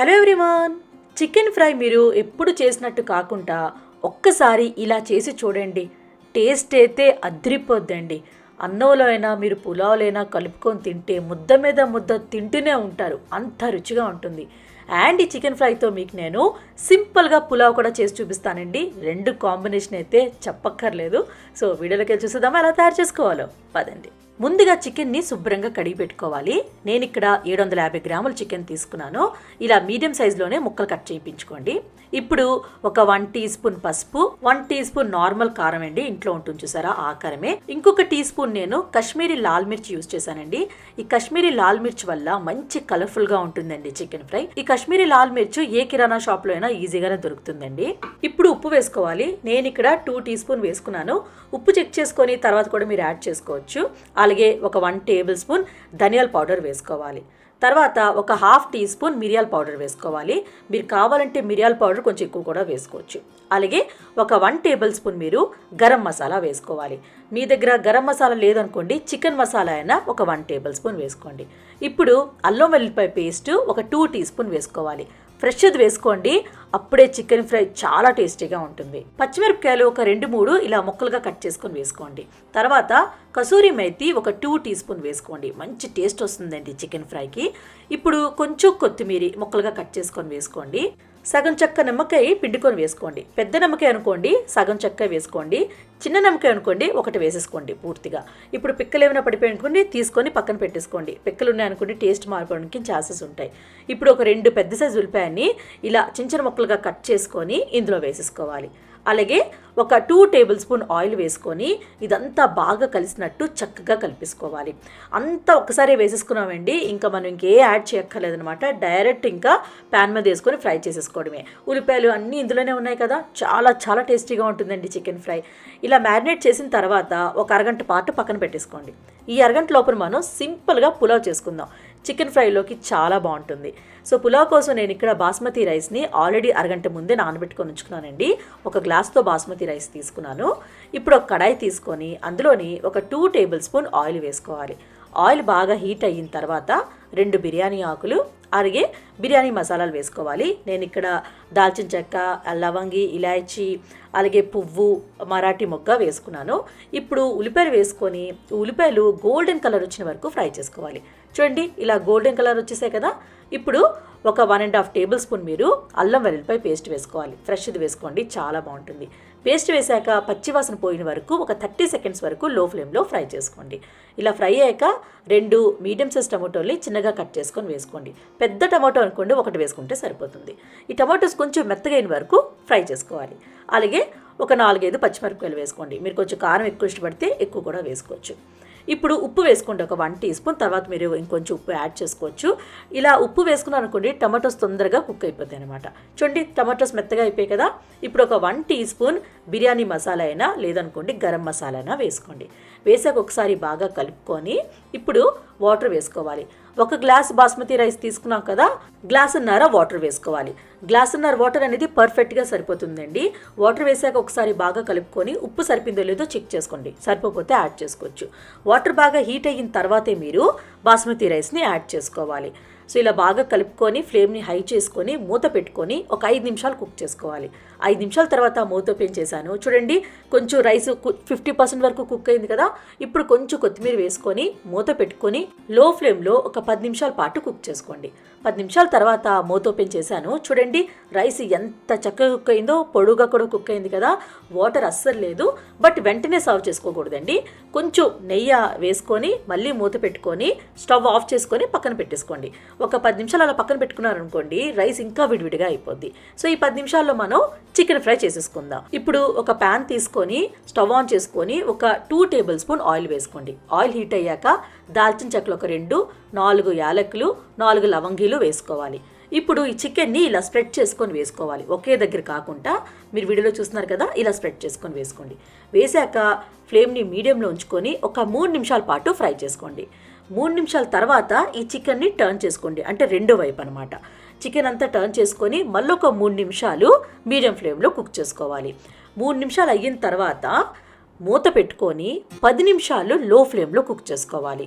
Hello everyone. Chicken fry మీరు ఎప్పుడు చేసినట్టు కాకుండా ఒక్కసారి ఇలా చేసి చూడండి. టేస్ట్ అయితే అద్రిపోద్దండి. అన్నంలో అయినా మీరు పులావులైనా అయినా కలుపుకొని తింటే ముద్ద మీద ముద్ద తింటూనే ఉంటారు. అంత రుచిగా ఉంటుంది. అండ్ ఈ చికెన్ ఫ్రైతో మీకు నేను సింపుల్గా పులావ్ కూడా చేసి చూపిస్తానండి. రెండు కాంబినేషన్ అయితే చెప్పక్కర్లేదు. సో వీడియోలోకి వెళ్ళి చూసేద్దామా? ఎలా తయారు చేసుకోవాలో? పదండి. ముందుగా చికెన్ని శుభ్రంగా కడిగి పెట్టుకోవాలి. నేను ఇక్కడ ఏడు వందల యాభై గ్రాముల చికెన్ తీసుకున్నాను. ఇలా మీడియం సైజులోనే ముక్కలు కట్ చేయించుకోండి. ఇప్పుడు ఒక వన్ టీ స్పూన్ పసుపు వన్ టీ స్పూన్ నార్మల్ కారం అండి. ఇంట్లో ఉంటుంది చూసారా ఆ కారమే ఇంకొక టీ స్పూన్ నేను కాశ్మీరీ లాల్ మిర్చి యూస్ చేశానండి. ఈ కశ్మీరీ లాల్ మిర్చి వల్ల మంచి కలర్ఫుల్గా ఉంటుందండి చికెన్ ఫ్రై. ఈ కశ్మీరీ లాల్ మిర్చి ఏ కిరాణా షాప్లో అయినా ఈజీగానే దొరుకుతుందండి. ఇప్పుడు ఉప్పు వేసుకోవాలి. నేను ఇక్కడ టూ టీ స్పూన్ వేసుకున్నాను. ఉప్పు చెక్ చేసుకొని తర్వాత కూడా మీరు యాడ్ చేసుకోవచ్చు. అలాగే ఒక వన్ టేబుల్ స్పూన్ ధనియాల పౌడర్ వేసుకోవాలి. తర్వాత ఒక హాఫ్ టీ స్పూన్ మిరియాల పౌడర్ వేసుకోవాలి. మీరు కావాలంటే మిరియాల పౌడర్ కొంచెం ఎక్కువ కూడా వేసుకోవచ్చు. అలాగే ఒక వన్ టేబుల్ స్పూన్ మీరు గరం మసాలా వేసుకోవాలి. మీ దగ్గర గరం మసాలా లేదనుకోండి చికెన్ మసాలా అయినా ఒక వన్ టేబుల్ స్పూన్ వేసుకోండి. ఇప్పుడు అల్లం వెల్లిపాయ పేస్ట్ ఒక టూ టీ స్పూన్ వేసుకోవాలి. ఫ్రెష్ అది వేసుకోండి. అప్పుడే చికెన్ ఫ్రై చాలా టేస్టీగా ఉంటుంది. పచ్చిమిరపకాయలు ఒక రెండు మూడు ఇలా ముక్కలుగా కట్ చేసుకొని వేసుకోండి. తర్వాత కసూరి మేతి ఒక టూ టీ స్పూన్ వేసుకోండి. మంచి టేస్ట్ వస్తుందండి చికెన్ ఫ్రైకి. ఇప్పుడు కొంచెం కొత్తిమీర ముక్కలుగా కట్ చేసుకొని వేసుకోండి. సగం చెక్క నిమ్మకాయ పిండుకొని వేసుకోండి. పెద్ద నిమ్మకాయ అనుకోండి సగం చెక్క వేసుకోండి. చిన్న నిమ్మకాయ అనుకోండి ఒకటి వేసేసుకోండి పూర్తిగా. ఇప్పుడు పిక్కలు ఏమైనా పడిపోయి అనుకోండి తీసుకొని పక్కన పెట్టేసుకోండి. పిక్కలు ఉన్నాయి అనుకోండి టేస్ట్ మారిపోవడానికి ఛాన్సెస్ ఉంటాయి. ఇప్పుడు ఒక రెండు పెద్ద సైజు ఉల్లిపాయని ఇలా చిన్న చిన్న ముక్కలుగా కట్ చేసుకొని ఇందులో వేసేసుకోవాలి. అలాగే ఒక టూ టేబుల్ స్పూన్ ఆయిల్ వేసుకొని ఇదంతా బాగా కలిసినట్టు చక్కగా కలిపేసుకోవాలి. అంతా ఒకసారి వేసేసుకున్నామండి ఇంకా మనం ఇంకే యాడ్ చేయక్కర్లేదనమాట డైరెక్ట్ ఇంకా ప్యాన్ మీద వేసుకొని ఫ్రై చేసేసుకోవడమే. ఉల్లిపాయలు అన్నీ ఇందులోనే ఉన్నాయి కదా చాలా చాలా టేస్టీగా ఉంటుందండి చికెన్ ఫ్రై. ఇలా మ్యారినేట్ చేసిన తర్వాత ఒక అరగంట పాటు పక్కన పెట్టేసుకోండి. ఈ అరగంట లోపల మనం సింపుల్గా పులావ్ చేసుకుందాం. చికెన్ ఫ్రైలోకి చాలా బాగుంటుంది. సో పులావ్ కోసం నేను ఇక్కడ బాస్మతి రైస్ని ఆల్రెడీ అరగంట ముందే నానబెట్టుకొని ఉంచుకున్నానండి. ఒక గ్లాస్తో బాస్మతి రైస్ తీసుకున్నాను. ఇప్పుడు ఒక కడాయి తీసుకొని అందులోని ఒక టూ టేబుల్ స్పూన్ ఆయిల్ వేసుకోవాలి. ఆయిల్ బాగా హీట్ అయిన తర్వాత రెండు బిర్యానీ ఆకులు అలాగే బిర్యానీ మసాలాలు వేసుకోవాలి. నేను ఇక్కడ దాల్చిన చెక్క లవంగి ఇలాచి అలాగే పువ్వు మరాఠీ మొగ్గ వేసుకున్నాను. ఇప్పుడు ఉల్లిపాయలు వేసుకొని ఉల్లిపాయలు గోల్డెన్ కలర్ వచ్చిన వరకు ఫ్రై చేసుకోవాలి. చూడండి ఇలా గోల్డెన్ కలర్ వచ్చేసాయి కదా. ఇప్పుడు ఒక one and half tablespoon మీరు అల్లం వెల్లుల్లిపాయ పేస్ట్ వేసుకోవాలి. ఫ్రెష్ది వేసుకోండి చాలా బాగుంటుంది. పేస్ట్ వేశాక పచ్చివాసన పోయిన వరకు ఒక థర్టీ సెకండ్స్ వరకు లో ఫ్లేమ్లో ఫ్రై చేసుకోండి. ఇలా ఫ్రై అయ్యాక రెండు మీడియం సైజ్ టమాటోల్ని చిన్నగా కట్ చేసుకొని వేసుకోండి. పెద్ద టమాటో అనుకోండి ఒకటి వేసుకుంటే సరిపోతుంది. ఈ టమాటోస్ కొంచెం మెత్తగైన వరకు ఫ్రై చేసుకోవాలి. అలాగే ఒక నాలుగైదు పచ్చిమిరపకాయలు వేసుకోండి. మీరు కొంచెం కారం ఎక్కువ ఇష్టపడితే ఎక్కువ కూడా వేసుకోవచ్చు. ఇప్పుడు ఉప్పు వేసుకోండి ఒక వన్ టీ స్పూన్. తర్వాత మీరు ఇంకొంచెం ఉప్పు యాడ్ చేసుకోవచ్చు. ఇలా ఉప్పు వేసుకున్నాను అనుకోండి టమాటోస్ తొందరగా కుక్ అయిపోతాయి అనమాట చూడండి టమాటోస్ మెత్తగా అయిపోయాయి కదా. ఇప్పుడు ఒక one teaspoon biryani masala అయినా లేదనుకోండి గరం మసాలా అయినా వేసుకోండి. వేసాక ఒకసారి బాగా కలుపుకొని ఇప్పుడు వాటర్ వేసుకోవాలి. ఒక గ్లాస్ బాస్మతి రైస్ తీసుకున్నాం కదా గ్లాసున్నర వాటర్ వేసుకోవాలి. గ్లాసున్నర వాటర్ అనేది పర్ఫెక్ట్గా సరిపోతుందండి. వాటర్ వేసాక ఒకసారి బాగా కలుపుకొని ఉప్పు సరిపోయిందో లేదో చెక్ చేసుకోండి. సరిపోతే యాడ్ చేసుకోవచ్చు. వాటర్ బాగా హీట్ అయిన తర్వాతే మీరు బాస్మతి రైస్ని యాడ్ చేసుకోవాలి. సో ఇలా బాగా కలుపుకొని ఫ్లేమ్ని హై చేసుకొని మూత పెట్టుకొని ఒక ఐదు నిమిషాలు కుక్ చేసుకోవాలి. ఐదు నిమిషాల తర్వాత మూత ఓపెన్ చేశాను. చూడండి కొంచెం రైస్ ఫిఫ్టీ పర్సెంట్ వరకు కుక్ అయింది కదా? ఇప్పుడు కొంచెం కొత్తిమీర వేసుకొని మూత పెట్టుకొని లో ఫ్లేమ్లో ఒక పది నిమిషాల పాటు కుక్ చేసుకోండి. పది నిమిషాల తర్వాత మూత ఓపెన్ చేశాను. చూడండి రైస్ ఎంత చక్కగా కుక్ అయిందో పొడుగా కూడా కుక్ అయింది కదా? వాటర్ అస్సలు లేదు. బట్ వెంటనే సర్వ్ చేసుకోకూడదండి. కొంచెం నెయ్యి వేసుకొని మళ్ళీ మూత పెట్టుకొని స్టవ్ ఆఫ్ చేసుకొని పక్కన పెట్టేసుకోండి. ఒక పది నిమిషాలు అలా పక్కన పెట్టుకున్నారనుకోండి రైస్ ఇంకా విడివిడిగా అయిపోద్ది. సో ఈ పది నిమిషాల్లో మనం చికెన్ ఫ్రై చేసేసుకుందాం. ఇప్పుడు ఒక ప్యాన్ తీసుకొని స్టవ్ ఆన్ చేసుకొని ఒక టూ టేబుల్ స్పూన్ ఆయిల్ వేసుకోండి. ఆయిల్ హీట్ అయ్యాక దాల్చిన చెక్కలు ఒక రెండు నాలుగు యాలకులు నాలుగు లవంగీలు వేసుకోవాలి. ఇప్పుడు ఈ చికెన్ని ఇలా స్ప్రెడ్ చేసుకొని వేసుకోవాలి. ఒకే దగ్గర కాకుండా మీరు వీడియోలో చూస్తున్నారు కదా ఇలా స్ప్రెడ్ చేసుకొని వేసుకోండి. వేసాక ఫ్లేమ్ని మీడియంలో ఉంచుకొని ఒక మూడు నిమిషాల పాటు ఫ్రై చేసుకోండి. మూడు నిమిషాల తర్వాత ఈ చికెన్ని టర్న్ చేసుకోండి. అంటే రెండో వైపు అనమాట చికెన్ అంతా టర్న్ చేసుకొని మళ్ళీ ఒక మూడు నిమిషాలు మీడియం ఫ్లేమ్లో కుక్ చేసుకోవాలి. మూడు నిమిషాలు అయిన తర్వాత మూత పెట్టుకొని పది నిమిషాలు లో ఫ్లేమ్లో కుక్ చేసుకోవాలి.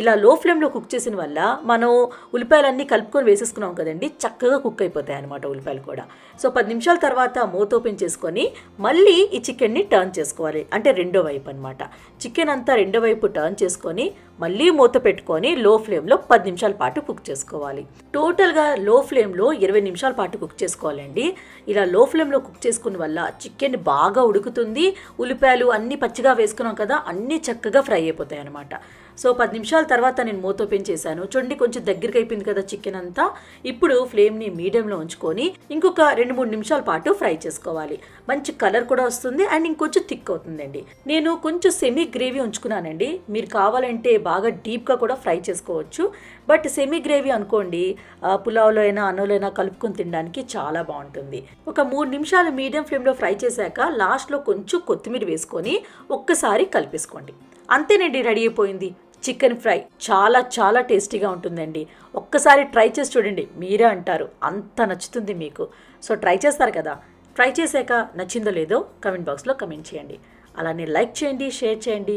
ఇలా లో ఫ్లేమ్లో కుక్ చేసిన వల్ల మనం ఉల్లిపాయలన్నీ కలుపుకొని వేసేసుకున్నాం కదండి చక్కగా కుక్ అయిపోతాయి అనమాట ఉల్లిపాయలు కూడా. సో పది నిమిషాల తర్వాత మూత ఓపెన్ చేసుకొని మళ్ళీ ఈ చికెన్ని టర్న్ చేసుకోవాలి. అంటే రెండో వైపు అనమాట చికెన్ అంతా రెండో వైపు టర్న్ చేసుకొని మళ్ళీ మూత పెట్టుకొని లో ఫ్లేమ్లో పది నిమిషాల పాటు కుక్ చేసుకోవాలి. టోటల్గా లో ఫ్లేమ్లో ఇరవై నిమిషాల పాటు కుక్ చేసుకోవాలండి. ఇలా లో ఫ్లేమ్లో కుక్ చేసుకున్న వల్ల చికెన్ బాగా ఉడుకుతుంది. ఉల్లిపాయలు అన్నీ పచ్చిగా వేసుకున్నాం కదా అన్నీ చక్కగా ఫ్రై అయిపోతాయి అనమాట సో పది నిమిషాల తర్వాత నేను మూత ఓపెన్ చేశాను. చూడండి కొంచెం దగ్గరికి అయిపోయింది కదా చికెన్ అంతా. ఇప్పుడు ఫ్లేమ్ని మీడియంలో ఉంచుకొని ఇంకొక రెండు మూడు నిమిషాల పాటు ఫ్రై చేసుకోవాలి. మంచి కలర్ కూడా వస్తుంది అండ్ ఇంకొంచెం థిక్ అవుతుందండి. నేను కొంచెం సెమీ గ్రేవీ ఉంచుకున్నానండి. మీరు కావాలంటే బాగా డీప్గా కూడా ఫ్రై చేసుకోవచ్చు. బట్ సెమీ గ్రేవీ అనుకోండి పులావ్లో అయినా అన్నంలో అయినా కలుపుకొని తినడానికి చాలా బాగుంటుంది. ఒక మూడు నిమిషాలు మీడియం ఫ్లేమ్లో ఫ్రై చేశాక లాస్ట్లో కొంచెం కొత్తిమీర వేసుకొని ఒక్కసారి కలిపేసుకోండి. అంతేనండి రెడీ అయిపోయింది. చికెన్ ఫ్రై చాలా చాలా టేస్టీగా ఉంటుందండి. ఒక్కసారి ట్రై చేసి చూడండి. మీరే అంటారు. అంత నచ్చుతుంది మీకు. సో ట్రై చేస్తారు కదా. ట్రై చేశాక నచ్చిందో లేదో కమెంట్ బాక్స్లో కమెంట్ చేయండి. అలానే లైక్ చేయండి షేర్ చేయండి.